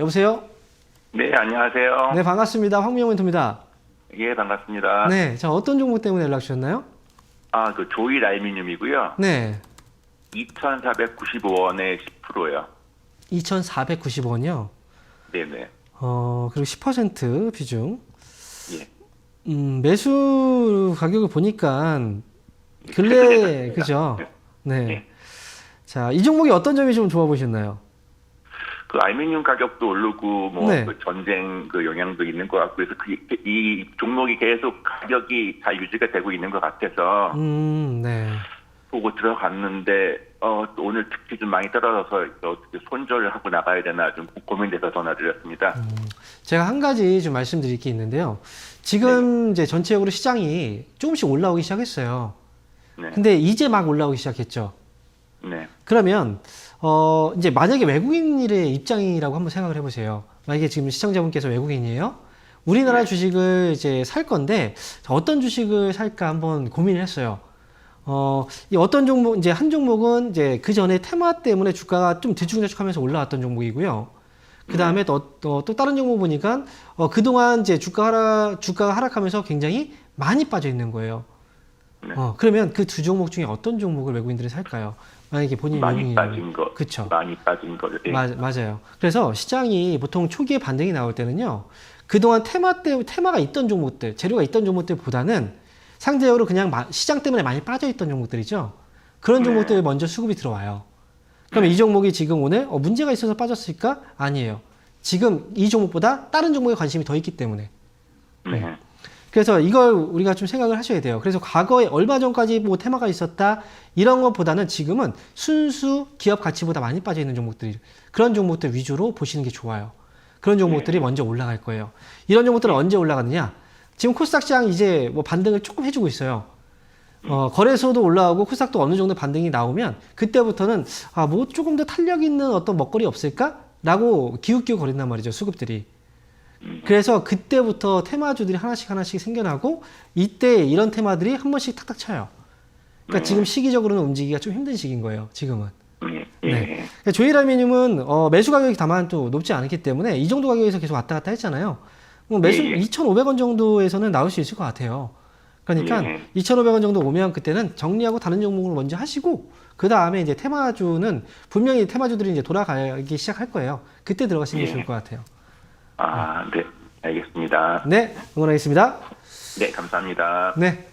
여보세요? 네, 안녕하세요. 네, 반갑습니다. 황미영 멘토입니다. 예, 반갑습니다. 네, 자, 어떤 종목 때문에 연락 주셨나요? 아, 그 조일 알미늄이고요. 네, 2,495원에 10%요. 2,490원이요. 네네. 어, 그리고 10% 비중. 예. 음, 매수 가격을 보니까 근래, 최근에 그죠? 네. 네. 자, 이 종목이 어떤 점이 좀 좋아 보셨나요? 그 알미늄 가격도 오르고 뭐 네. 그 전쟁 그 영향도 있는 것 같고 그래서 그, 이 종목이 계속 가격이 잘 유지가 되고 있는 것 같아서 음, 네. 보고 들어갔는데 어, 또 오늘 특히 좀 많이 떨어져서 어떻게 손절을 하고 나가야 되나 좀 고민돼서 전화드렸습니다. 음. 제가 한 가지 좀 말씀드릴 게 있는데요. 지금 네. 이제 전체적으로 시장이 조금씩 올라오기 시작했어요. 네. 근데 이제 막 올라오기 시작했죠. 네. 그러면 어 이제 만약에 외국인의 입장이라고 한번 생각을 해보세요. 만약에 지금 시청자분께서 외국인이에요. 우리나라 네. 주식을 이제 살 건데 자, 어떤 주식을 살까 한번 고민을 했어요. 어, 이 어떤 종목 이제 한 종목은 이제 그 전에 테마 때문에 주가가 좀 들쭉날쭉 하면서 올라왔던 종목이고요. 그 다음에 또, 또, 또 다른 종목 보니까 어, 그동안 이제 주가 하락, 주가가 하락하면서 굉장히 많이 빠져 있는 거예요. 네. 어, 그러면 그 두 종목 중에 어떤 종목을 외국인들이 살까요? 만약에 본인이 많이. 빠진 거. 그쵸. 많이 빠진 거를. 예. 맞, 맞아요. 그래서 시장이 보통 초기에 반등이 나올 때는요, 그동안 테마 때, 테마가 있던 종목들, 재료가 있던 종목들보다는 상대적으로 그냥 마- 시장 때문에 많이 빠져 있던 종목들이죠. 그런 네. 종목들이 먼저 수급이 들어와요. 그러면 이 종목이 지금 오늘 어, 문제가 있어서 빠졌을까? 아니에요. 지금 이 종목보다 다른 종목에 관심이 더 있기 때문에. 네. 그래서 이걸 우리가 좀 생각을 하셔야 돼요. 그래서 과거에 얼마 전까지 뭐 테마가 있었다 이런 것보다는 지금은 순수 기업 가치보다 많이 빠져 있는 종목들이 그런 종목들 위주로 보시는 게 좋아요. 그런 종목들이 먼저 올라갈 거예요. 이런 종목들은 언제 올라가느냐? 지금 코스닥 시장 이제 뭐 반등을 조금 해주고 있어요. 어, 거래소도 올라오고 코스닥도 어느 정도 반등이 나오면 그때부터는 아, 뭐 조금 더 탄력 있는 어떤 먹거리 없을까? 라고 기웃기웃 거린단 말이죠, 수급들이. 그래서 그때부터 테마주들이 하나씩 하나씩 생겨나고 이때 이런 테마들이 한 번씩 탁탁 쳐요. 그러니까 지금 시기적으로는 움직이기가 좀 힘든 시기인 거예요. 지금은. 예. 예. 네. 그러니까 조일알미늄은 어, 매수 가격이 다만 또 높지 않기 때문에 이 정도 가격에서 계속 왔다 갔다 했잖아요. 뭐 매수 예, 예. 2,500원 정도에서는 나올 수 있을 것 같아요. 그러니까 예. 2,500원 정도 오면 그때는 정리하고 다른 종목을 먼저 하시고 그 다음에 이제 테마주는 분명히 테마주들이 이제 돌아가기 시작할 거예요. 그때 들어가시는 게 예. 좋을 것 같아요. 아, 네. 알겠습니다. 네, 응원하겠습니다. 네, 감사합니다. 네.